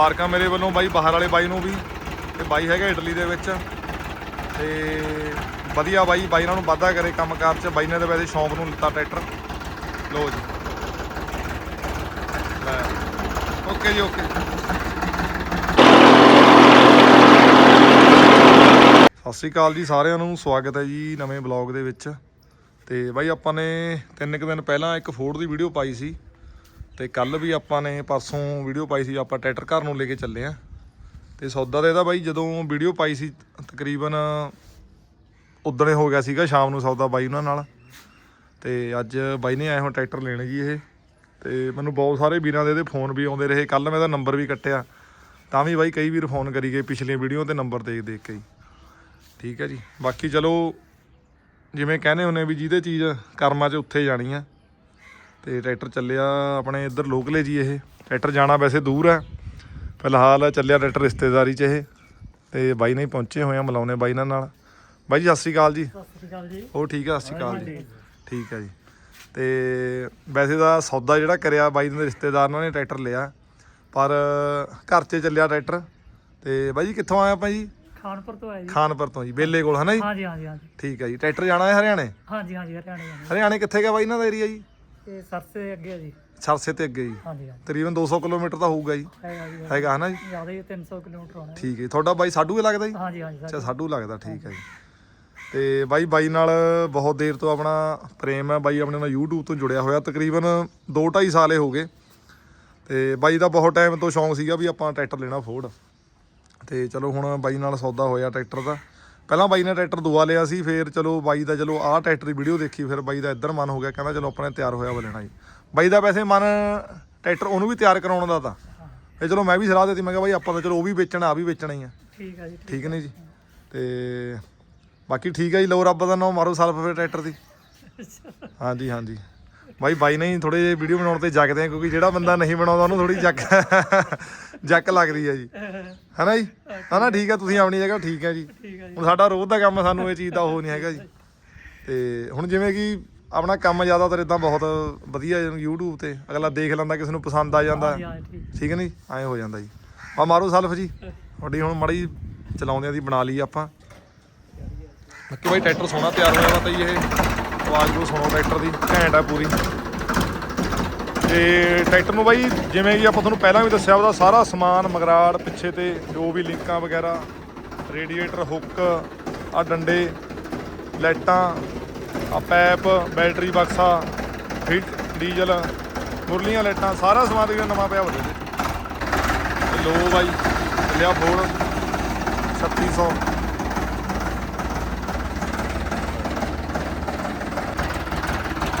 ਮਾਰਕਾ ਮੇਰੇ ਵੱਲੋਂ ਬਾਈ, ਬਾਹਰ ਵਾਲੇ ਬਾਈ ਨੂੰ ਵੀ ਤੇ ਬਾਈ ਹੈਗਾ ਇਟਲੀ ਦੇ ਵਿੱਚ। ਤੇ ਵਧੀਆ ਬਾਈ ਬਾਈ ਨਾਲ ਨੂੰ ਵਾਧਾ ਕਰੇ ਕੰਮਕਾਰ 'ਚ। ਬਾਈ ਨੇ ਤਾਂ ਵੈਸੇ ਸ਼ੌਂਕ ਨੂੰ ਲਿੱਤਾ ਟਰੈਕਟਰ। ਲੋ ਜੀ। ਓਕੇ ਜੀ, ਓਕੇ। ਸਤਿ ਸ਼੍ਰੀ ਅਕਾਲ ਜੀ ਸਾਰਿਆਂ ਨੂੰ। ਸਵਾਗਤ ਹੈ ਜੀ ਨਵੇਂ ਬਲੌਗ ਦੇ ਵਿੱਚ। ਤੇ ਬਾਈ ਆਪਾਂ ਨੇ ਤਿੰਨ ਕੁ ਦਿਨ ਪਹਿਲਾਂ ਇੱਕ ਫੋਰਡ ਦੀ ਵੀਡੀਓ ਪਾਈ ਸੀ। ਤੇ ਕੱਲ ਵੀ ਆਪਾਂ ਨੇ ਪਰਸੋਂ ਵੀਡੀਓ ਪਾਈ ਸੀ, ਆਪਾਂ ਟਰੈਕਟਰ ਘਰ ਨੂੰ ਲੈ ਕੇ ਚੱਲੇ ਆ। ਤੇ ਸੌਦਾ ਦਾ ਇਹਦਾ ਬਾਈ, ਜਦੋਂ ਵੀਡੀਓ ਪਾਈ ਸੀ, ਤਕਰੀਬਨ ਉਦਣੇ ਹੋ ਗਿਆ ਸੀਗਾ, ਸ਼ਾਮ ਨੂੰ ਸੌਦਾ ਬਾਈ ਉਹਨਾਂ ਨਾਲ। ਤੇ ਅੱਜ ਬਾਈ ਨੇ ਆਏ ਹੁਣ ਟਰੈਕਟਰ ਲੈਣ ਜੀ ਇਹ। ਤੇ ਮੈਨੂੰ ਬਹੁਤ ਸਾਰੇ ਵੀਰਾਂ ਦੇ ਇਹਦੇ ਫੋਨ ਵੀ ਆਉਂਦੇ ਰਹੇ ਕੱਲ ਮੈਂ ਇਹਦਾ ਨੰਬਰ ਵੀ ਕੱਟਿਆ। ਤਾਂ ਵੀ ਬਾਈ ਕਈ ਵੀਰ ਫੋਨ ਕਰੀ ਗਏ ਪਿਛਲੀਆਂ ਵੀਡੀਓ ਤੇ ਨੰਬਰ ਦੇਖ ਦੇਖ ਕੇ ਠੀਕ ਹੈ ਜੀ। ਬਾਕੀ ਚਲੋ, ਜਿਵੇਂ ਕਹਿੰਦੇ ਹੁੰਨੇ ਵੀ ਜਿਹਦੇ ਚੀਜ਼ ਕਰਮਾਂ 'ਚ ਉੱਥੇ ਜਾਣੀ ਆ ਤੇ ਟਰੈਕਟਰ ਚੱਲਿਆ ਆਪਣੇ ਇੱਧਰ ਲੋਕਲੇ ਜੀ ਇਹ। ਟਰੈਕਟਰ ਜਾਣਾ ਵੈਸੇ ਦੂਰ ਹੈ। ਫਿਲਹਾਲ ਚੱਲਿਆ ਟਰੈਕਟਰ ਰਿਸ਼ਤੇਦਾਰੀ 'ਚ ਇਹ। ਤੇ ਬਾਈ ਨਹੀਂ ਪਹੁੰਚੇ ਹੋਏ ਆ ਮਿਲਾਉਣੇ ਬਾਈ ਨਾਲ ਨਾਲ। ਬਾਈ ਜੀ ਸਤਿ ਸ਼੍ਰੀ ਅਕਾਲ ਜੀ। ਸਤਿ ਸ੍ਰੀ ਅਕਾਲ ਜੀ। ਉਹ ਠੀਕ ਆ? ਸਤਿ ਸ਼੍ਰੀ ਅਕਾਲ ਜੀ। ਠੀਕ ਹੈ ਜੀ। ਤੇ ਵੈਸੇ ਦਾ ਸੌਦਾ ਜਿਹੜਾ ਕਰਿਆ ਬਾਈ ਦੇ ਰਿਸ਼ਤੇਦਾਰ ਨਾਲ ਨੇ ਟਰੈਕਟਰ ਲਿਆ। ਪਰ ਘਰ 'ਚ ਚੱਲਿਆ ਟਰੈਕਟਰ। ਤੇ ਬਾਈ ਜੀ ਕਿੱਥੋਂ ਆਇਆ ਆਪਾਂ ਜੀ? ਖਾਨਪੁਰ ਤੋਂ ਆਏ ਜੀ। ਖਾਨਪੁਰ ਤੋਂ ਜੀ ਬੇਲੇ ਕੋਲ ਹਨਾ ਜੀ? ਹਾਂਜੀ ਹਾਂਜੀ ਹਾਂਜੀ। ਠੀਕ ਹੈ ਜੀ। ਟਰੈਕਟਰ ਜਾਣਾ ਹੈ ਹਰਿਆਣੇ? ਹਾਂਜੀ ਹਾਂਜੀ ਹਰਿਆਣੇ ਜਾਣਾ ਹਰਿਆਣੇ ਕਿੱਥੇ ਗਿਆ ਬਾਈ ਇਹਨਾਂ ਦਾ ਏਰੀਆ ਜੀ? ਤੇ ਸਰਸੇ ਅੱਗੇ ਆ ਜੀ। ਸਰਸੇ ਤੇ ਅੱਗੇ ਜੀ। ਹਾਂਜੀ ਹਾਂਜੀ। ਤਕਰੀਬਨ 200 ਕਿਲੋਮੀਟਰ ਤਾਂ ਹੋਊਗਾ ਜੀ। ਹੈਗਾ ਜੀ ਹੈਗਾ। ਹਨਾ ਜੀ? ਜ਼ਿਆਦਾ ਹੀ 300 ਕਿਲੋਮੀਟਰ ਹੋਣਾ। ਹੈ। ਠੀਕ ਹੈ ਜੀ। ਤੁਹਾਡਾ ਬਾਈ ਸਾਡੂ ਹੀ ਲੱਗਦਾ ਜੀ? ਹਾਂਜੀ ਹਾਂਜੀ ਅੱਛਾ ਸਾਡੂ ਲੱਗਦਾ ਠੀਕ ਹੈ ਜੀ। ਤੇ ਬਾਈ ਬਾਈ ਨਾਲ ਬਹੁਤ ਦੇਰ ਤੋਂ ਆਪਣਾ ਪ੍ਰੇਮ ਹੈ। ਬਾਈ ਆਪਣੇ ਨਾਲ YouTube ਤੋਂ ਜੁੜਿਆ ਹੋਇਆ। ਤਕਰੀਬਨ 2 2.5 ਸਾਲੇ ਹੋ ਗਏ। ਤੇ ਬਾਈ ਦਾ ਬਹੁਤ ਟਾਈਮ ਤੋਂ ਸ਼ੌਂਕ ਸੀਗਾ ਵੀ ਆਪਾਂ ਟਰੈਕਟਰ ਲੈਣਾ ਫੋਰਡ ਤੇ ਚਲੋ ਹੁਣ ਬਾਈ ਨਾਲ ਸੌਦਾ ਹੋਇਆ ਟਰੈਕਟਰ ਦਾ। ਪਹਿਲਾਂ ਬਾਈ ਨੇ ਟਰੈਕਟਰ ਦੁਆ ਲਿਆ ਸੀ ਫਿਰ ਚਲੋ ਬਾਈ ਦਾ ਚਲੋ ਆਹ ਟਰੈਕਟਰ ਦੀ ਵੀਡੀਓ ਦੇਖੀ ਫਿਰ ਬਾਈ ਦਾ ਇੱਧਰ ਮਨ ਹੋ ਗਿਆ ਕਹਿੰਦਾ ਚਲੋ ਆਪਣੇ ਤਿਆਰ ਹੋਇਆ ਵਾ ਲੈਣਾ ਜੀ। ਬਾਈ ਦਾ ਵੈਸੇ ਮਨ ਟਰੈਕਟਰ ਉਹਨੂੰ ਵੀ ਤਿਆਰ ਕਰਾਉਣ ਦਾ ਤਾਂ। ਇਹ ਚਲੋ ਮੈਂ ਵੀ ਸਲਾਹ ਦਿੱਤੀ ਮੈਂ ਕਿਹਾ ਬਾਈ ਆਪਾਂ ਤਾਂ ਚਲੋ ਉਹ ਵੀ ਵੇਚਣਾ ਆ ਵੀ ਵੇਚਣਾ ਹੀ ਆ। ਠੀਕ ਹੈ ਜੀ ਠੀਕ। ਠੀਕ ਨੇ ਜੀ? ਤੇ ਬਾਕੀ ਠੀਕ ਹੈ ਜੀ ਲਓ ਰੱਬ ਦਾ ਨਾਮ ਮਾਰੋ ਸਲਫ ਫਿਰ ਟਰੈਕਟਰ ਦੀ। ਹਾਂਜੀ ਹਾਂਜੀ। ਬਾਈ ਬਾਈ ਨਹੀਂ ਥੋੜੇ ਜਿਹੇ ਵੀਡੀਓ ਬਣਾਉਣ ਤੇ ਜਗਦੇ ਆ ਕਿਉਂਕਿ ਜਿਹੜਾ ਬੰਦਾ ਨਹੀਂ ਬਣਾਉਂਦਾ ਉਹਨੂੰ ਥੋੜੀ ਜੱਕ ਜੱਕ ਲੱਗਦੀ ਹੈ ਜੀ। ਹੈਨਾ ਜੀ? ਹਨਾ ਠੀਕ ਹੈ ਤੁਸੀਂ ਆਪਣੀ ਜਗ੍ਹਾ ਠੀਕ ਹੈ ਜੀ। ਹੁਣ ਸਾਡਾ ਰੋਜ਼ ਦਾ ਕੰਮ ਆ, ਸਾਨੂੰ ਇਹ ਚੀਜ਼ ਦਾ ਉਹ ਨਹੀਂ ਹੈਗਾ ਜੀ। ਤੇ ਹੁਣ ਜਿਵੇਂ ਕਿ ਆਪਣਾ ਕੰਮ ਜ਼ਿਆਦਾਤਰ ਇਦਾਂ ਬਹੁਤ ਵਧੀਆ YouTube ਤੇ ਅਗਲਾ ਦੇਖ ਲੈਂਦਾ ਕਿਸੇ ਨੂੰ ਪਸੰਦ ਆ ਜਾਂਦਾ। ਠੀਕ। ਨਹੀਂ ਐਂ ਹੋ ਜਾਂਦਾ ਜੀ। ਆ ਮਾਰੋ ਸਲਫ ਜੀ। ਤੁਹਾਡੀ ਹੁਣ ਮੜੀ ਚਲਾਉਂਦਿਆਂ ਦੀ ਬਣਾ ਲਈ ਆਪਾਂ। ਬਾਕੀ ਬਾਈ ਟਰੈਕਟਰ ਸੋਹਣਾ ਤਿਆਰ ਹੋਇਆ ਵਾ ਤਾਂ ਜੀ ਇਹ। ਆਵਾਜ਼ ਨੂੰ ਸੁਣੋ ਟਰੈਕਟਰ ਦੀ ਘੈਂਟ ਆ ਪੂਰੀ। ਤੇ ਟਰੈਕਟਰ ਨੂੰ ਬਾਈ, ਜਿਵੇਂ ਕਿ ਆਪਾਂ ਤੁਹਾਨੂੰ ਪਹਿਲਾਂ ਵੀ ਦੱਸਿਆ ਉਹਦਾ ਸਾਰਾ ਸਮਾਨ, ਮਗਰਾੜ, ਪਿੱਛੇ ਤੇ ਜੋ ਵੀ ਲਿੰਕਾਂ ਵਗੈਰਾ, ਰੇਡੀਏਟਰ, ਹੁੱਕ ਆ ਡੰਡੇ, ਲਾਈਟਾਂ ਆ ਪੈਪ, ਬੈਟਰੀ ਬਕਸਾ ਫਿਟ ਡੀਜ਼ਲ, ਮੁਰਲੀਆਂ ਲਾਈਟਾਂ, ਸਾਰਾ ਸਮਾਨ ਤਕਰੀਬਨ ਨਵਾਂ ਪਿਆ ਵੱਡੇ ਤੇ ਲੋ ਬਾਈ, ਲਿਆ ਫੋੜ 3600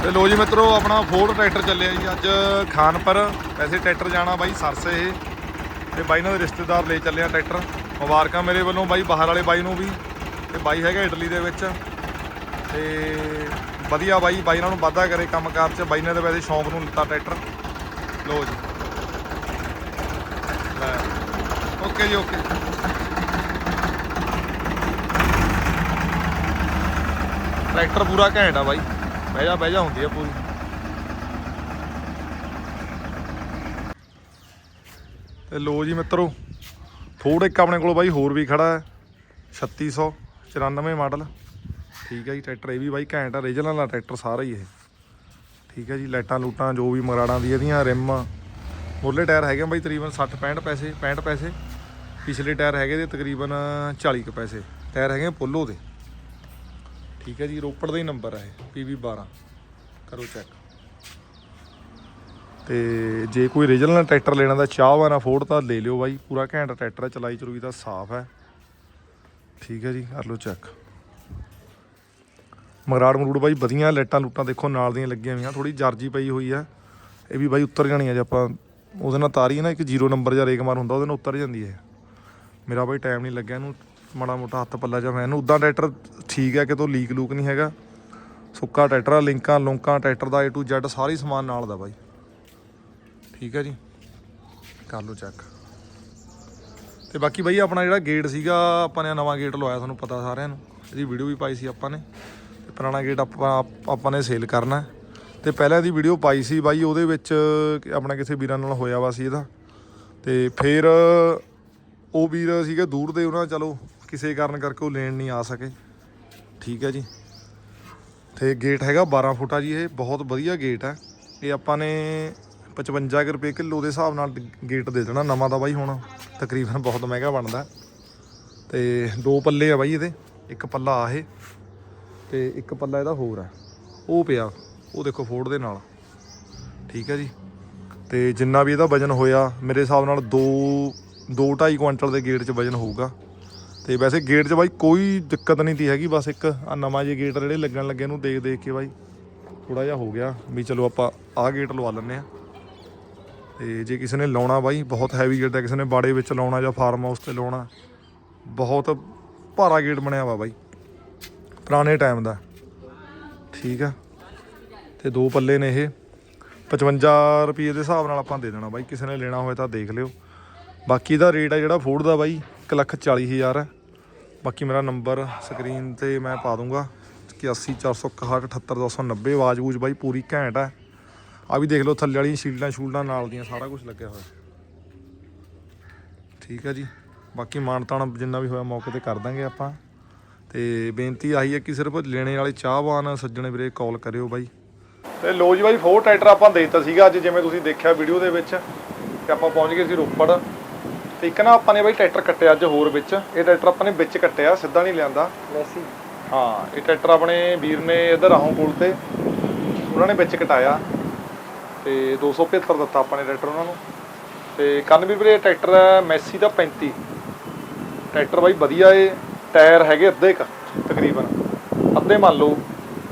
ਤੇ ਲੋ ਜੀ ਮਿੱਤਰੋ, ਆਪਣਾ ਫੋਰਡ ਟਰੈਕਟਰ ਚੱਲਿਆ ਜੀ ਅੱਜ ਖਾਨਪੁਰ। ਵੈਸੇ ਟਰੈਕਟਰ ਜਾਣਾ ਬਾਈ ਸਰਸੇ ਇਹ। ਤੇ ਬਾਈ ਨਾਲ ਦੇ ਰਿਸ਼ਤੇਦਾਰ ਲੈ ਚੱਲਿਆ ਟਰੈਕਟਰ। ਮੁਬਾਰਕਾਂ ਮੇਰੇ ਵੱਲੋਂ ਬਾਈ, ਬਾਹਰ ਵਾਲੇ ਬਾਈ ਨੂੰ ਵੀ। ਤੇ ਬਾਈ ਹੈਗਾ ਇਟਲੀ ਦੇ ਵਿੱਚ। ਤੇ ਵਧੀਆ ਬਾਈ ਬਾਈ ਨਾਲ ਨੂੰ ਵਾਧਾ ਕਰੇ ਕੰਮਕਾਰ 'ਚ। ਬਾਈ ਨੇ ਤਾਂ ਵੈਸੇ ਸ਼ੌਂਕ ਨੂੰ ਲਿੱਤਾ ਟਰੈਕਟਰ। ਲੋ ਜੀ। ਓਕੇ ਜੀ, ਓਕੇ। ਟਰੈਕਟਰ ਪੂਰਾ ਘੈਂਟ ਆ ਬਾਈ। ਬਹਿ ਜਾ ਬਹਿ ਜਾ ਹੁੰਦੀ ਆ ਪੂਰੀ। ਤੇ ਲੋ ਜੀ ਮਿੱਤਰੋ, ਫੋਰਡ ਇੱਕ ਆਪਣੇ ਕੋਲ ਬਾਈ ਹੋਰ ਵੀ ਖੜਾ ਹੈ। 3694 ਮਾਡਲ। ਠੀਕ ਹੈ ਜੀ, ਟਰੈਕਟਰ ਇਹ ਵੀ ਬਾਈ ਘੈਂਟ ਆ ਰੀਜਨਲ ਵਾਲਾ ਟਰੈਕਟਰ ਸਾਰਾ ਹੀ ਇਹ। ਠੀਕ ਹੈ ਜੀ, ਲਾਈਟਾਂ ਲੂਟਾਂ ਜੋ ਵੀ ਮਰਾੜਾਂ ਦੀ ਇਹਦੀਆਂ, ਰਿਮ। ਮੁੱਢਲੇ ਟਾਇਰ ਹੈਗੇ ਆ ਬਾਈ ਤਕਰੀਬਨ 60 65 ਪੈਸੇ 65 ਪੈਸੇ। ਪਿਛਲੇ ਟਾਇਰ ਹੈਗੇ ਦੇ ਤਕਰੀਬਨ 40 ਕੁ ਪੈਸੇ। ਟਾਇਰ ਹੈਗੇ ਪੋਲੋ ਦੇ। ਠੀਕ ਹੈ ਜੀ, ਰੋਪੜ ਦਾ ਹੀ ਨੰਬਰ ਹੈ ਇਹ PV 12 ਕਰੋ ਚੈੱਕ ਤੇ ਜੇ ਕੋਈ ਰੀਜਨਲ ਟਰੈਕਟਰ ਲੈਣਾ ਦਾ ਚਾਹਵਾ ਨਾ ਫੋਰਡ ਤਾਂ ਲੈ ਲਿਓ ਬਾਈ, ਪੂਰਾ ਘੈਂਟ ਟਰੈਕਟਰ ਹੈ, ਚਲਾਈ ਚਲੂਈ ਦਾ ਸਾਫ਼ ਹੈ। ਠੀਕ ਹੈ ਜੀ, ਕਰ ਲਓ ਚੈੱਕ ਮਗਰਾੜ ਮਰੂੜ ਬਾਈ, ਵਧੀਆ ਲਾਈਟਾਂ ਲੂਟਾਂ ਦੇਖੋ, ਨਾਲ ਦੀਆਂ ਲੱਗੀਆਂ ਹੋਈਆਂ ਥੋੜੀ ਜਰਜੀ ਪਈ ਹੋਈ ਆ ਇਹ ਵੀ ਬਾਈ ਉੱਤਰ ਜਾਣੀ ਆ ਜੇ ਆਪਾਂ, ਉਹਦੇ ਨਾਲ ਤਾਰੀ ਨਾ, ਇੱਕ ਜ਼ੀਰੋ ਨੰਬਰ ਜਾਂ ਰੇਕ ਮਾਰ ਹੁੰਦਾ, ਉਹਦੇ ਨਾਲ ਉੱਤਰ ਜਾਂਦੀ ਹੈ। ਮੇਰਾ ਬਾਈ ਟਾਈਮ ਨਹੀਂ ਲੱਗਿਆ ਇਹਨੂੰ ਮਾੜਾ ਮੋਟਾ ਹੱਥ ਪੱਲਾ ਜਾ ਮੈਂ ਇਹਨੂੰ, ਉਦਾਂ ਟਰੈਕਟਰ ਠੀਕ ਹੈ, ਕਿਤੋਂ ਲੀਕ ਲੂਕ ਨਹੀਂ ਹੈਗਾ। ਸੁੱਕਾ ਟਰੈਕਟਰ ਆ, ਲਿੰਕਾਂ, ਲੁੰਕਾਂ, ਟਰੈਕਟਰ ਦਾ A to Z ਸਾਰੀ ਸਮਾਨ ਨਾਲ ਦਾ ਬਾਈ। ਠੀਕ ਹੈ ਜੀ? ਕਰ ਲਓ ਚੈੱਕ ਤੇ ਬਾਕੀ ਬਾਈ ਆਪਣਾ ਜਿਹੜਾ ਗੇਟ ਸੀਗਾ, ਆਪਾਂ ਨੇ ਨਵਾਂ ਗੇਟ ਲਵਾਇਆ, ਤੁਹਾਨੂੰ ਪਤਾ ਸਾਰਿਆਂ ਨੂੰ। ਇਹਦੀ ਵੀਡੀਓ ਵੀ ਪਾਈ ਸੀ ਆਪਾਂ ਨੇ। ਤੇ ਪੁਰਾਣਾ ਗੇਟ ਆਪਾਂ ਆਪਾਂ ਨੇ ਸੇਲ ਕਰਨਾ ਹੈ। ਤੇ ਪਹਿਲਾਂ ਦੀ ਵੀਡੀਓ ਪਾਈ ਸੀ ਬਾਈ, ਉਹਦੇ ਵਿੱਚ ਆਪਣਾ ਕਿਸੇ ਵੀਰਾਂ ਨਾਲ ਹੋਇਆ ਵਾ ਸੀ ਇਹਦਾ। ਤੇ ਫਿਰ ਉਹ ਵੀਰ ਸੀਗੇ ਦੂਰ ਦੇ, ਉਹਨਾਂ ਚਲੋ। ਕਿਸੇ ਕਾਰਨ ਕਰਕੇ ਉਹ ਲੈਣ ਨਹੀਂ ਆ ਸਕੇ। ਠੀਕ ਹੈ ਜੀ। ਤੇ ਗੇਟ ਹੈਗਾ 12 ਫੁੱਟਾ ਜੀ ਇਹ, ਬਹੁਤ ਵਧੀਆ ਗੇਟ ਹੈ। ਇਹ ਆਪਾਂ ਨੇ 55 ਕੁ ਰੁਪਏ ਕਿਲੋ ਦੇ ਹਿਸਾਬ ਨਾਲ ਗੇਟ ਦੇ ਦੇਣਾ, ਨਵਾਂ ਦਾ ਬਾਈ ਹੁਣ ਤਕਰੀਬਨ ਬਹੁਤ ਮਹਿੰਗਾ ਬਣਦਾ। ਤੇ ਦੋ ਪੱਲੇ ਆ ਬਾਈ ਇਹਦੇ, ਇੱਕ ਪੱਲਾ ਆ ਇਹ, ਤੇ ਇੱਕ ਪੱਲਾ ਇਹਦਾ ਹੋਰ ਆ ਉਹ ਪਿਆ, ਉਹ ਦੇਖੋ ਫੋੜ ਦੇ ਨਾਲ। ਠੀਕ ਹੈ ਜੀ। ਤੇ ਜਿੰਨਾ ਵੀ ਇਹਦਾ ਵਜਨ ਹੋਇਆ, ਮੇਰੇ ਹਿਸਾਬ ਨਾਲ 2 2.5 ਕੁਇੰਟਲ ਦੇ ਗੇਟ 'ਚ ਵਜਨ ਹੋਊਗਾ। ਤੇ ਵੈਸੇ ਗੇਟ 'ਚ ਬਾਈ ਕੋਈ ਦਿੱਕਤ ਨਹੀਂ ਤੀ ਹੈਗੀ, ਬਸ ਇੱਕ ਆ ਨਵਾਂ ਜੇ ਗੇਟ ਜਿਹੜੇ ਲੱਗਣ ਲੱਗੇ ਨੂੰ ਦੇਖ ਦੇਖ ਕੇ ਬਾਈ ਥੋੜਾ ਜਿਹਾ ਹੋ ਗਿਆ ਵੀ ਚਲੋ ਆਪਾਂ ਆਹ ਗੇਟ ਲਵਾ ਲੈਂਦੇ ਆ ਤੇ ਜੇ ਕਿਸੇ ਨੇ ਲਾਉਣਾ ਬਾਈ, ਬਹੁਤ ਹੈਵੀ ਗੇਟ ਹੈ, ਕਿਸੇ ਨੇ ਬਾੜੇ ਵਿੱਚ ਲਾਉਣਾ ਜਾਂ ਫਾਰਮ ਹਾਊਸ ਤੇ ਲਾਉਣਾ, ਬਹੁਤ ਭਾਰਾ ਗੇਟ ਬਣਿਆ ਵਾ ਬਾਈ, ਪੁਰਾਣੇ ਟਾਈਮ ਦਾ। ਠੀਕ ਆ? ਤੇ ਦੋ ਪੱਲੇ ਨੇ ਇਹ 55 ਰੁਪਏ ਦੇ ਹਿਸਾਬ ਨਾਲ ਆਪਾਂ ਦੇ ਦੇਣਾ ਬਾਈ, ਕਿਸੇ ਨੇ ਲੈਣਾ ਹੋਵੇ ਤਾਂ ਦੇਖ ਲਿਓ। ਬਾਕੀ ਦਾ ਰੇਟ ਆ ਜਿਹੜਾ ਫੂਡ ਦਾ ਬਾਈ 140000 ਹੈ। ਬਾਕੀ ਮੇਰਾ ਨੰਬਰ ਸਕਰੀਨ ਤੇ ਮੈਂ ਪਾ ਦੂੰਗਾ। 8141678290 ਆਵਾਜ਼ ਬੂਝ ਬਾਈ, ਪੂਰੀ ਘੈਂਟ ਹੈ। ਆ ਵੀ ਦੇਖ ਲਓ, ਥੱਲੇ ਵਾਲੀਆਂ ਸ਼ੀਲਡਾਂ ਸ਼ੂਲਡਾਂ ਨਾਲ ਦੀਆਂ ਸਾਰਾ ਕੁਝ ਲੱਗਿਆ ਹੋਇਆ। ਠੀਕ ਹੈ ਜੀ। ਬਾਕੀ ਮਾਨਤਾਨ ਜਿੰਨਾ ਵੀ ਹੋਇਆ ਮੌਕੇ ਤੇ ਕਰ ਦਾਂਗੇ ਆਪਾਂ। ਤੇ ਬੇਨਤੀ ਆਹੀ ਹੈ ਕਿ ਸਿਰਫ ਲੈਣੇ ਵਾਲੇ ਚਾਹਵਾਨ ਸੱਜਣੇ ਵੀਰੇ ਕਾਲ ਕਰਿਓ ਬਾਈ। ਤੇ ਲੋ ਜੀ ਬਾਈ, ਫੋਰ ਟਰੈਕਟਰ ਆਪਾਂ ਦੇ ਦਿੱਤਾ ਸੀਗਾ ਅੱਜ, ਜਿਵੇਂ ਤੁਸੀਂ ਦੇਖਿਆ ਵੀਡੀਓ ਦੇ ਵਿੱਚ। ਤੇ ਆਪਾਂ ਪਹੁੰਚ ਗਏ ਸੀ ਰੋਪੜ। ਤੇ ਇੱਕ ਨਾ ਆਪਾਂ ਨੇ ਬਾਈ ਟਰੈਕਟਰ ਕੱਟਿਆ ਅੱਜ ਹੋਰ ਵਿੱਚ। ਇਹ ਟਰੈਕਟਰ ਆਪਾਂ ਨੇ ਵਿੱਚ ਕੱਟਿਆ ਸਿੱਧਾ ਨਹੀਂ ਲਿਆਂਦਾ। ਮੈਸੀ ਹਾਂ ਇਹ ਟਰੈਕਟਰ ਆਪਣੇ ਵੀਰ ਨੇ ਇਧਰ ਆਹੋਂ ਕੋਲ ਤੇ ਉਹਨਾਂ ਨੇ ਵਿੱਚ ਕਟਾਇਆ। ਤੇ 275 ਦਿੱਤਾ ਆਪਾਂ ਨੇ ਟਰੈਕਟਰ ਉਹਨਾਂ ਨੂੰ। ਤੇ ਕੰਨ ਵੀ ਵੀਰੇ ਟਰੈਕਟਰ ਹੈ ਮੈਸੀ ਦਾ 35 ਟਰੈਕਟਰ ਬਾਈ ਵਧੀਆ ਏ ਟਾਇਰ ਹੈਗੇ ਅੱਧੇ ਕ ਤਕਰੀਬਨ। ਅੱਧੇ ਮੰਨ ਲਓ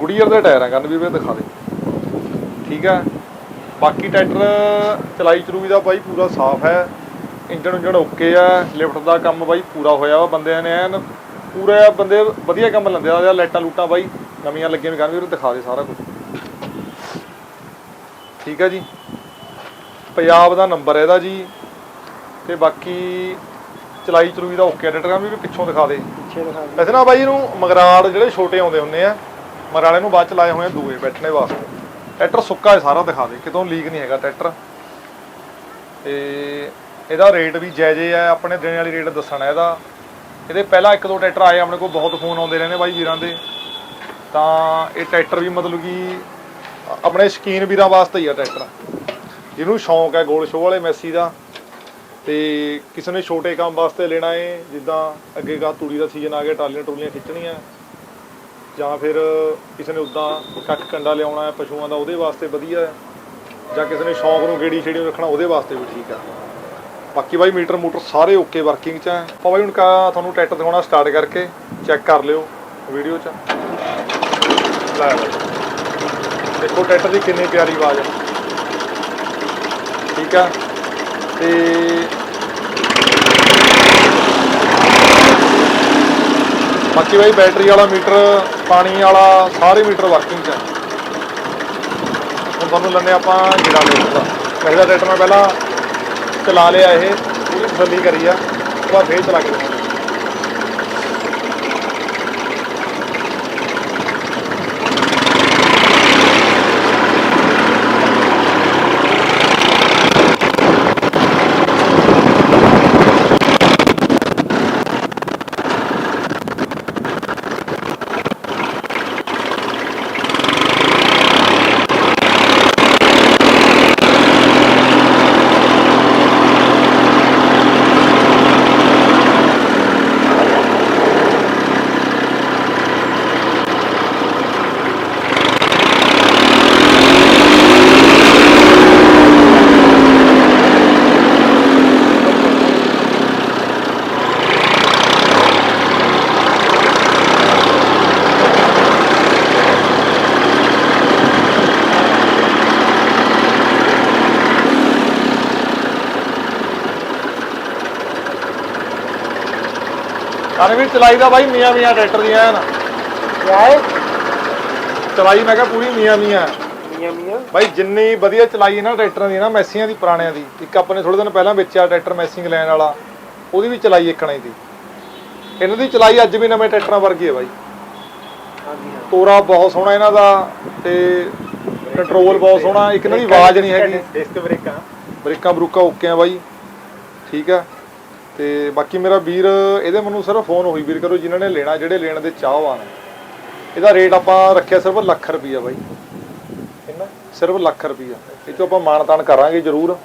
ਗੁੜੀਅਰ ਦੇ ਟਾਇਰ ਆ ਕੰਨ ਵੀ ਵੀਰੇ ਦਿਖਾ ਦੇ। ਠੀਕ ਹੈ। ਬਾਕੀ ਟਰੈਕਟਰ ਚਲਾਈ ਚਲੂਈ ਦਾ ਬਾਈ ਪੂਰਾ ਸਾਫ਼ ਹੈ। ਇੰਜਣ ਉਂਜਣ ਓਕੇ ਆ ਲਿਫਟ ਦਾ ਕੰਮ ਬਾਈ ਪੂਰਾ ਹੋਇਆ ਵਾ ਬੰਦਿਆਂ ਨੇ ਐਨ ਪੂਰਾ ਬੰਦੇ ਵਧੀਆ ਕੰਮ ਲੈਂਦੇ ਆ ਲਾਈਟਾਂ ਲੂਟਾਂ ਬਾਈ ਨਵੀਆਂ ਲੱਗੀਆਂ ਵੀ ਕਰਨ ਵੀ ਦਿਖਾ ਦੇ ਸਾਰਾ ਕੁਝ ਠੀਕ ਹੈ ਜੀ। ਪੰਜਾਬ ਦਾ ਨੰਬਰ ਹੈ ਇਹਦਾ ਜੀ ਤੇ ਬਾਕੀ ਚਲਾਈ ਚਲੂਈ ਦਾ ਓਕੇ ਟਰੈਕਟਰ ਵੀ ਪਿੱਛੋਂ ਦਿਖਾ ਦੇ। ਪਿੱਛੇ ਦਿਖਾ ਦੇ। ਵੈਸੇ ਨਾ ਬਾਈ ਇਹਨੂੰ ਮਗਰਾੜ ਜਿਹੜੇ ਛੋਟੇ ਆਉਂਦੇ ਹੁੰਦੇ ਆ ਮਗਰਾੜੇ ਨੂੰ ਬਾਅਦ ਚ ਲਾਏ ਹੋਏ ਆ ਦੂਏ ਬੈਠਣੇ ਵਾਸਤੇ। ਟਰੈਕਟਰ ਸੁੱਕਾ ਹੈ ਸਾਰਾ ਦਿਖਾ ਦੇ ਕਿਤੋਂ ਲੀਕ ਨਹੀਂ ਹੈਗਾ ਟਰੈਕਟਰ। ਤੇ ਇਹਦਾ ਰੇਟ ਵੀ ਜਾਇਜ਼ੇ ਹੈ ਆਪਣੇ ਦੇਣੇ ਵਾਲੀ ਰੇਟ ਦੱਸਣਾ ਇਹਦਾ। ਇਹਦੇ ਪਹਿਲਾਂ ਇੱਕ ਦੋ ਟਰੈਕਟਰ ਆਏ, ਆਪਣੇ ਕੋਲ ਬਹੁਤ ਫੋਨ ਆਉਂਦੇ ਰਹਿੰਦੇ ਬਾਈ ਵੀਰਾਂ ਦੇ। ਤਾਂ ਇਹ ਟਰੈਕਟਰ ਵੀ ਮਤਲਬ ਕਿ ਆਪਣੇ ਸ਼ਕੀਨ ਵੀਰਾਂ ਵਾਸਤੇ ਹੀ ਆ ਟਰੈਕਟਰ। ਜਿਹਨੂੰ ਸ਼ੌਂਕ ਹੈ ਗੋਲ ਸ਼ੋਅ ਵਾਲੇ ਮੈਸੀ ਦਾ। ਤੇ ਕਿਸੇ ਨੇ ਛੋਟੇ ਕੰਮ ਵਾਸਤੇ ਲੈਣਾ ਏ, ਜਿੱਦਾਂ ਅੱਗੇ ਗਾ ਤੂੜੀ ਦਾ ਸੀਜ਼ਨ ਆ ਗਿਆ, ਟਾਲੀਆਂ ਟਰੂਲੀਆਂ ਖਿੱਚਣੀਆਂ। ਜਾਂ ਫਿਰ ਕਿਸੇ ਨੇ ਉਦਾਂ ਕੱਖ ਕੰਡਾ ਲਿਆਉਣਾ ਹੈ, ਪਸ਼ੂਆਂ ਦਾ ਉਹਦੇ ਵਾਸਤੇ ਵਧੀਆ ਹੈ। ਜਾਂ ਕਿਸੇ ਨੇ ਸ਼ੌਂਕ ਨੂੰ ਗੇੜੀ ਛੇੜੀ ਰੱਖਣਾ, ਉਹਦੇ ਵਾਸਤੇ ਵੀ ਠੀਕ ਆ। ਬਾਕੀ ਬਾਈ ਮੀਟਰ ਮੂਟਰ ਸਾਰੇ ਓਕੇ ਵਰਕਿੰਗ 'ਚ ਹੈ ਆਪਾਂ ਬਾਈ ਹੁਣ ਕਾ ਤੁਹਾਨੂੰ ਟਰੈਕਟਰ ਦਿਖਾਉਣਾ ਸਟਾਰਟ ਕਰਕੇ ਚੈੱਕ ਕਰ ਲਿਓ ਵੀਡੀਓ 'ਚ। ਲੈ ਬਾਈ ਦੇਖੋ ਟਰੈਕਟਰ ਦੀ ਕਿੰਨੀ ਪਿਆਰੀ ਆਵਾਜ਼ ਹੈ ਠੀਕ ਆ? ਤੇ ਬਾਕੀ ਬਾਈ ਬੈਟਰੀ ਵਾਲਾ ਮੀਟਰ, ਪਾਣੀ ਵਾਲਾ ਸਾਰੇ ਮੀਟਰ ਵਰਕਿੰਗ 'ਚ ਹੈ ਹੁਣ ਤੁਹਾਨੂੰ ਲੰਨੇ ਆਪਾਂ ਜਿਹੜਾ ਲੈਣਾ। ਪਹਿਲਾ ਟਰੈਕਟਰ ਮੈਂ ਪਹਿਲਾਂ ਚਲਾ ਲਿਆ ਇਹ ਪੂਰੀ ਤਸੱਲੀ ਕਰੀ ਆ ਉਹ ਤੋਂ ਫੇਰ ਚਲਾ ਕੇ ਦਿਖਾਉਂਦਾ। ਕਾਨੇ ਵੀ ਚਲਾਈ ਦਾ ਬਾਈ ਮੀਆਂ ਮੀਆਂ ਟਰੈਕਟਰ ਦੀਆਂ ਐਨ। ਕਿਆ ਚਲਾਈ ਮੈਂ ਕਿਹਾ ਪੂਰੀ ਮੀਆਂ ਮੀਆਂ। ਮੀਆਂ ਮੀਆਂ? ਬਾਈ ਜਿੰਨੀ ਵਧੀਆ ਚਲਾਈ ਨਾ ਟਰੈਕਟਰਾਂ ਦੀ ਨਾ ਮੈਸੀਆਂ ਦੀ ਪੁਰਾਣਿਆਂ ਦੀ। ਇੱਕ ਆਪਣੇ ਥੋੜੇ ਦਿਨ ਪਹਿਲਾਂ ਵੇਚਿਆ ਟਰੈਕਟਰ ਮੈਸਿੰਗ ਲੈਣ ਵਾਲਾ। ਉਹਦੀ ਵੀ ਚਲਾਈ ਇੱਕਣਾ ਹੀ ਦੀ ਇਹਨਾਂ ਦੀ ਚਲਾਈ ਅੱਜ ਵੀ ਨਵੇਂ ਟਰੈਕਟਰਾਂ ਵਰਗੀ ਹੈ ਬਾਈ। ਹਾਂਜੀ ਹਾਂ। ਤੋਰਾ ਬਹੁਤ ਸੋਹਣਾ ਇਹਨਾਂ ਦਾ ਤੇ ਕੰਟਰੋਲ ਬਹੁਤ ਸੋਹਣਾ। ਇੱਕ ਇਹਨਾਂ ਦੀ ਆਵਾਜ਼ ਨਹੀਂ ਹੈਗੀ। ਡਿਸਕ ਬ੍ਰੇਕਾਂ। ਬ੍ਰੇਕਾਂ ਬਰੂਕਾਂ ਓਕੇ ਆ ਬਾਈ। ਠੀਕ ਹੈ। ਤੇ ਬਾਕੀ ਮੇਰਾ ਵੀਰ ਇਹਦੇ ਮੈਨੂੰ ਸਿਰਫ ਫੋਨ ਹੋਈ ਵੀਰ ਕਰੋ ਜਿਨ੍ਹਾਂ ਨੇ ਲੈਣਾ ਜਿਹੜੇ ਲੈਣ ਦੇ ਚਾਹਵਾਨ ਇਹਦਾ ਰੇਟ ਆਪਾਂ ਰੱਖਿਆ ਸਿਰਫ ਲੱਖ ਰੁਪਈਆ ਬਾਈ। ਕਿੰਨਾ? ਸਿਰਫ ਲੱਖ ਰੁਪਈਆ। ਇਹ ਚੋਂ ਆਪਾਂ ਮਾਨਤਾਨ ਕਰਾਂਗੇ ਜ਼ਰੂਰ।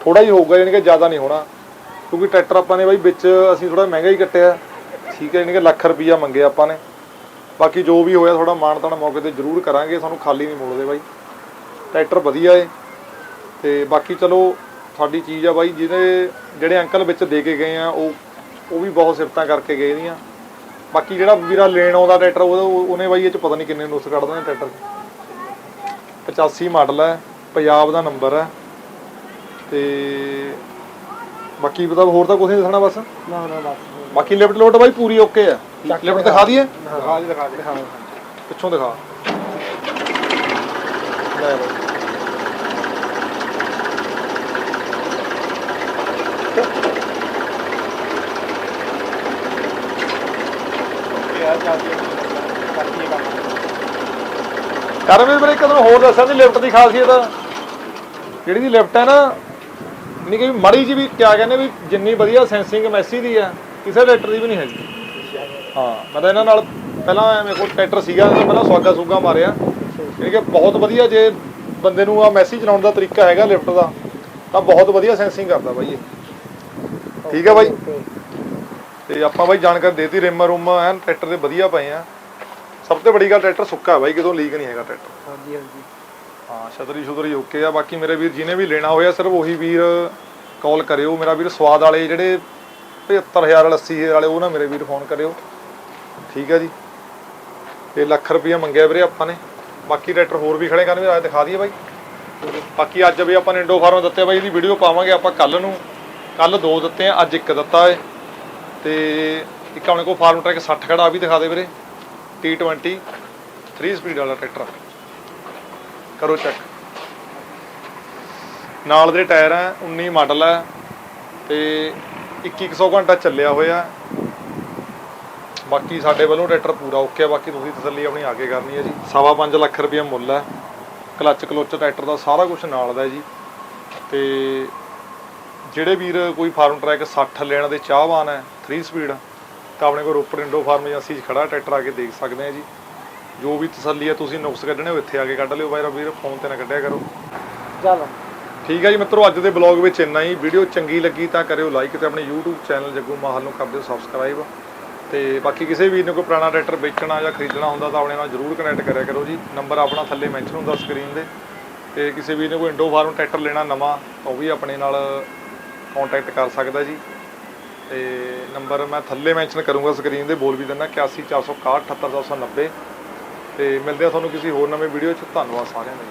ਥੋੜਾ ਹੀ ਹੋਊਗਾ ਯਾਨੀ ਕਿ ਜ਼ਿਆਦਾ ਨਹੀਂ ਹੋਣਾ। ਕਿਉਂਕਿ ਟਰੈਕਟਰ ਆਪਾਂ ਨੇ ਬਾਈ ਵਿੱਚ ਅਸੀਂ ਥੋੜਾ ਮਹਿੰਗਾ ਹੀ ਕੱਟਿਆ। ਠੀਕ ਹੈ ਯਾਨੀ ਕਿ ਲੱਖ ਰੁਪਈਆ ਮੰਗਿਆ ਆਪਾਂ ਨੇ। ਬਾਕੀ ਜੋ ਵੀ ਹੋਇਆ ਥੋੜਾ ਮਾਨਤਾਨ ਮੌਕੇ ਤੇ ਜ਼ਰੂਰ ਕਰਾਂਗੇ। ਸਾਨੂੰ ਖਾਲੀ ਨਹੀਂ ਮੋੜਦੇ ਬਾਈ। ਟਰੈਕਟਰ ਵਧੀਆ ਏ। ਤੇ ਬਾਕੀ ਚਲੋ ਸਾਡੀ ਚੀਜ਼ ਆ ਬਾਈ ਜਿਹਦੇ ਜਿਹੜੇ ਅੰਕਲ ਵਿੱਚ ਦੇ ਕੇ ਗਏ ਆ ਉਹ ਉਹ ਵੀ ਬਹੁਤ ਸਿਫਤਾਂ ਕਰਕੇ ਗਏ ਦੀਆਂ। ਬਾਕੀ ਜਿਹੜਾ ਵੀਰਾ ਲੈਣ ਆਉਂਦਾ ਟਰੈਕਟਰ ਉਹ- ਉਹਨੇ ਬਾਈ ਇਹ ਚ ਪਤਾ ਨਹੀਂ ਕਿੰਨੇ ਨੁਕਸ ਕੱਢਦੇ ਨੇ ਟਰੈਕਟਰ 'ਚ। 85 ਮਾਡਲ ਹੈ ਪੰਜਾਬ ਦਾ ਨੰਬਰ ਹੈ। ਤੇ ਬਾਕੀ ਪਤਾ ਹੋਰ ਤਾਂ ਕੁਝ ਨਹੀਂ ਦੱਸਣਾ ਬਸ? ਨਾ ਨਾ ਬਸ। ਬਾਕੀ ਲਿਫਟ ਲੋਟ ਬਾਈ ਪੂਰੀ ਓਕੇ ਆ ਲਿਫਟ ਦਿਖਾ ਦਈਏ? ਦਿਖਾ ਦੇ ਦਿਖਾ। ਦੇ ਹਾਂ ਪਿੱਛੋਂ ਦਿਖਾ। ਲੈ ਬਾਈ ਯਾਰ ਜਾਂਦੀ ਕਰਦੀ ਹੈ ਕੰਮ ਕਰ ਵੀ ਵੀਰੇ ਇੱਕ ਤੁਹਾਨੂੰ ਹੋਰ ਦੱਸਾਂ ਦੀ ਲਿਫਟ ਦੀ ਖਾਸੀਅਤ ਜਿਹੜੀ ਦੀ ਲਿਫਟ ਹੈ ਨਾ ਨਹੀਂ ਕਿ ਮੜੀ ਜੀ ਵੀ ਕਿਆ ਕਹਿੰਦੇ ਵੀ ਜਿੰਨੀ ਵਧੀਆ ਸੈਂਸਿੰਗ ਮੈਸੀ ਦੀ ਆ ਕਿਸੇ ਟਰੈਕਟਰ ਦੀ ਵੀ ਨਹੀਂ ਹੈਗੀ। ਹਾਂ ਮੈਂ ਤਾਂ ਇਹਨਾਂ ਨਾਲ ਪਹਿਲਾਂ ਮੇਰੇ ਕੋਲ ਟਰੈਕਟਰ ਸੀਗਾ ਪਹਿਲਾਂ ਸਵਾਗਾ ਸੁਗਾ ਮਾਰਿਆ। ਯਾਨੀ ਕਿ ਬਹੁਤ ਵਧੀਆ ਜੇ ਬੰਦੇ ਨੂੰ ਆ ਮੈਸੀ ਚਲਾਉਣ ਦਾ ਤਰੀਕਾ ਹੈਗਾ ਲਿਫਟ ਦਾ ਤਾਂ ਬਹੁਤ ਵਧੀਆ ਸੈਂਸਿੰਗ ਕਰਦਾ ਬਾਈ ਇਹ। ਠੀਕ ਹੈ ਬਾਈ? ਤੇ ਆਪਾਂ ਬਾਈ ਜਾਣਕਾਰੀ ਦੇਤੀ ਰਿਮ ਰੁਮ ਐਨ ਟਰੈਕਟਰ ਦੇ ਵਧੀਆ ਪਏ ਆ। ਸਭ ਤੋਂ ਵੱਡੀ ਗੱਲ ਟਰੈਕਟਰ ਸੁੱਕਾ ਹੈ ਬਾਈ ਕਿਤੋਂ ਲੀਕ ਨਹੀਂ ਹੈਗਾ ਟਰੈਕਟਰ। ਹਾਂਜੀ ਹਾਂਜੀ। ਹਾਂ ਛਤਰੀ ਛੁਤਰੀ ਓਕੇ ਆ। ਬਾਕੀ ਮੇਰੇ ਵੀਰ ਜਿਹਨੇ ਵੀ ਲੈਣਾ ਹੋਇਆ ਸਿਰਫ ਉਹੀ ਵੀਰ ਕਾਲ ਕਰਿਓ। ਮੇਰਾ ਵੀਰ ਸਵਾਦ ਵਾਲੇ ਜਿਹੜੇ 75000 ਵਾਲੇ 80000 ਵਾਲੇ ਉਹ ਨਾ ਮੇਰੇ ਵੀਰ ਫੋਨ ਕਰਿਓ। ਠੀਕ ਹੈ ਜੀ। ਤੇ ਲੱਖ ਰੁਪਈਆ ਮੰਗਿਆ ਵੀਰੇ ਆਪਾਂ ਨੇ। ਬਾਕੀ ਟਰੈਕਟਰ ਹੋਰ ਵੀ ਖੜੇ ਕਰਨ ਵੀ ਅੱਜ ਦਿਖਾ ਦਈਏ ਬਾਈ। ਬਾਕੀ ਅੱਜ ਵੀ ਆਪਾਂ ਨੇ ਇੰਡੋ ਫਾਰਮ ਦਿੱਤੇ ਬਾਈ ਇਹਦੀ ਵੀਡੀਓ ਪਾਵਾਂਗੇ ਆਪਾਂ ਕੱਲ ਨੂੰ। ਕੱਲ ਦੋ ਦਿੱਤੇ ਆ ਅੱਜ ਇੱਕ ਦਿੱਤਾ ਏ। ਤੇ ਇੱਕ ਆਪਣੇ ਕੋਲ ਫਾਰਮ ਟਰੈਕ 60 ਖੜਾ ਆ ਵੀ ਦਿਖਾ ਦੇ ਵੀਰੇ। T20 3 ਸਪੀਡ ਵਾਲਾ ਟਰੈਕਟਰ ਕਰੋ ਚੈੱਕ ਨਾਲ ਦੇ ਟਾਇਰ ਆ 19 ਮਾਡਲ ਹੈ ਤੇ 2100 ਘੰਟਾ ਚੱਲਿਆ ਹੋਇਆ। ਬਾਕੀ ਸਾਡੇ ਵੱਲੋਂ ਟਰੈਕਟਰ ਪੂਰਾ ਓਕੇ ਆ, ਬਾਕੀ ਤੁਸੀਂ ਤਸੱਲੀ ਆਪਣੀ ਆ ਕੇ ਕਰਨੀ ਹੈ ਜੀ। ਸਵਾ ਪੰਜ ਲੱਖ ਰੁਪਏ ਮੁੱਲ ਹੈ ਕਲੱਚ ਕਲੋਚ ਟਰੈਕਟਰ ਦਾ ਸਾਰਾ ਕੁਝ ਨਾਲ ਦਾ ਹੈ ਜੀ। ਤੇ ਜਿਹੜੇ ਵੀਰ ਕੋਈ ਫਾਰਮ ਟਰੈਕ 60 ਲੈਣ ਦੇ ਚਾਹਵਾਨ ਹੈ 3 ਸਪੀਡ ਤਾਂ ਆਪਣੇ ਕੋਲ ਰੋਪੜ ਇੰਡੋ ਫਾਰਮ ਏਜੰਸੀ 'ਚ ਖੜਾ ਟਰੈਕਟਰ ਆ ਕੇ ਦੇਖ ਸਕਦੇ ਆ ਜੀ। ਜੋ ਵੀ ਤਸੱਲੀ ਹੈ ਤੁਸੀਂ ਨੁਕਸ ਕੱਢਣੇ ਹੋ ਇੱਥੇ ਆ ਕੇ ਕੱਢ ਲਿਓ ਬਾਈ ਵੀਰ ਫੋਨ ਤੇ ਨਾ ਕੱਢਿਆ ਕਰੋ। ਚੱਲ। ਠੀਕ ਹੈ ਜੀ ਮਿੱਤਰੋ ਅੱਜ ਦੇ ਬਲੌਗ ਵਿੱਚ ਇੰਨਾ ਹੀ। ਵੀਡੀਓ ਚੰਗੀ ਲੱਗੀ ਤਾਂ ਕਰਿਓ ਲਾਈਕ ਤੇ ਆਪਣੇ YouTube ਚੈਨਲ ਜੱਗੂ ਮਾਹਲ ਨੂੰ ਕਰ ਦਿਓ ਸਬਸਕ੍ਰਾਈਬ। ਤੇ ਬਾਕੀ ਕਿਸੇ ਵੀਰ ਨੂੰ ਕੋਈ ਪੁਰਾਣਾ ਟਰੈਕਟਰ ਵੇਚਣਾ ਜਾਂ ਖਰੀਦਣਾ ਹੁੰਦਾ ਤਾਂ ਆਪਣੇ ਨਾਲ ਜਰੂਰ ਕਨੈਕਟ ਕਰਿਆ ਕਰੋ ਜੀ। ਨੰਬਰ ਆਪਣਾ ਥੱਲੇ ਮੈਂਸ਼ਨ ਹੁੰਦਾ ਸਕਰੀਨ ਦੇ। ਤੇ ਕਿਸੇ ਵੀਰ ਨੇ ਕੋਈ ਇੰਡੋ ਫਾਰਮ ਟਰੈਕਟਰ ਲੈਣਾ ਨਵਾਂ ਤਾਂ ਉਹ ਵੀ ਆਪਣੇ ਨਾਲ ਕੰਟੈਕਟ ਕਰ ਸਕਦਾ ਜੀ। ਤੇ ਨੰਬਰ ਮੈਂ ਥੱਲੇ ਮੈਂਸ਼ਨ ਕਰੂੰਗਾ ਸਕਰੀਨ ਦੇ, ਬੋਲ ਵੀ ਦਿੰਦਾ 8146678790 ਤੇ ਮਿਲਦੇ ਆ ਤੁਹਾਨੂੰ ਕਿਸੇ ਹੋਰ ਨਵੇਂ ਵੀਡੀਓ 'ਚ। ਧੰਨਵਾਦ ਸਾਰਿਆਂ ਦਾ